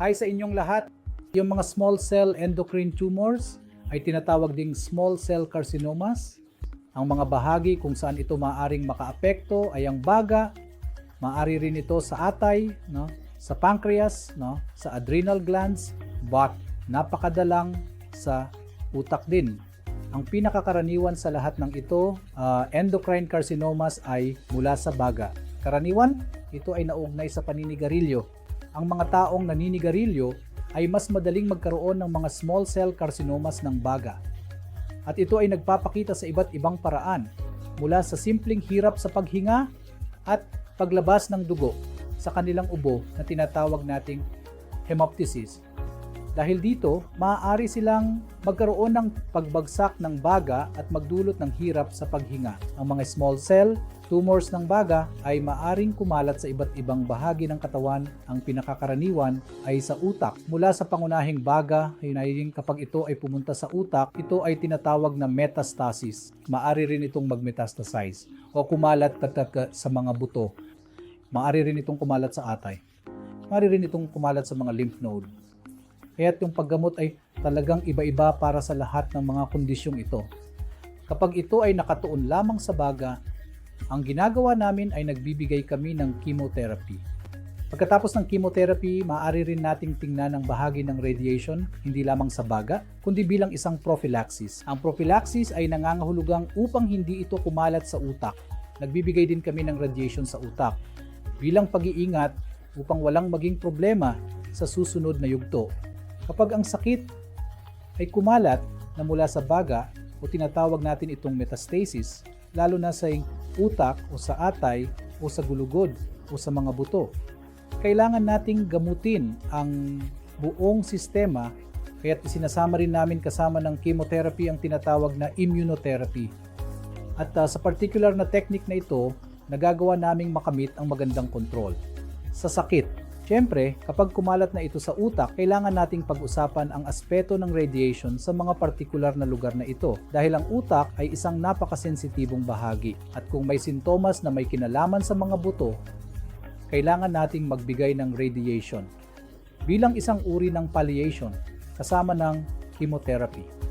Hi sa inyong lahat. Yung mga small cell endocrine tumors ay tinatawag ding small cell carcinomas. Ang mga bahagi kung saan ito maaring makaapekto ay ang baga, maari rin ito sa atay, no? sa pancreas, no? sa adrenal glands, but napakadalang sa utak din. Ang pinakakaraniwan sa lahat ng ito, ah, endocrine carcinomas ay mula sa baga. Karaniwan, ito ay naugnay sa paninigarilyo. Ang mga taong naninigarilyo ay mas madaling magkaroon ng mga small cell carcinomas ng baga. At ito ay nagpapakita sa iba't ibang paraan, mula sa simpleng hirap sa paghinga at paglabas ng dugo sa kanilang ubo na tinatawag nating hemoptysis. Dahil dito, maaari silang magkaroon ng pagbagsak ng baga at magdulot ng hirap sa paghinga. Ang mga small cell tumors ng baga ay maaring kumalat sa iba't ibang bahagi ng katawan. Ang pinakakaraniwan ay sa utak. Mula sa pangunahing baga, hinaying kapag ito ay pumunta sa utak, ito ay tinatawag na metastasis. Maari rin itong magmetastasize o kumalat sa mga buto. Maari rin itong kumalat sa atay. Maari rin itong kumalat sa mga lymph node. Kaya yung paggamot ay talagang iba-iba para sa lahat ng mga kondisyong ito. Kapag ito ay nakatuon lamang sa baga, ang ginagawa namin ay nagbibigay kami ng chemotherapy. Pagkatapos ng chemotherapy, maaari rin nating tingnan ang bahagi ng radiation hindi lamang sa baga, kundi bilang isang prophylaxis. Ang prophylaxis ay nangangahulugang upang hindi ito kumalat sa utak. Nagbibigay din kami ng radiation sa utak bilang pag-iingat upang walang maging problema sa susunod na yugto. Kapag ang sakit ay kumalat na mula sa baga o tinatawag natin itong metastasis, lalo na sa utak o sa atay o sa gulugod o sa mga buto, kailangan nating gamutin ang buong sistema kaya't isinasama rin namin kasama ng chemotherapy ang tinatawag na immunotherapy. At uh, sa particular na technique na ito, nagagawa naming makamit ang magandang kontrol. Sa sakit, Siyempre, kapag kumalat na ito sa utak, kailangan nating pag-usapan ang aspeto ng radiation sa mga partikular na lugar na ito dahil ang utak ay isang napakasensitibong bahagi at kung may sintomas na may kinalaman sa mga buto, kailangan nating magbigay ng radiation bilang isang uri ng palliation kasama ng chemotherapy.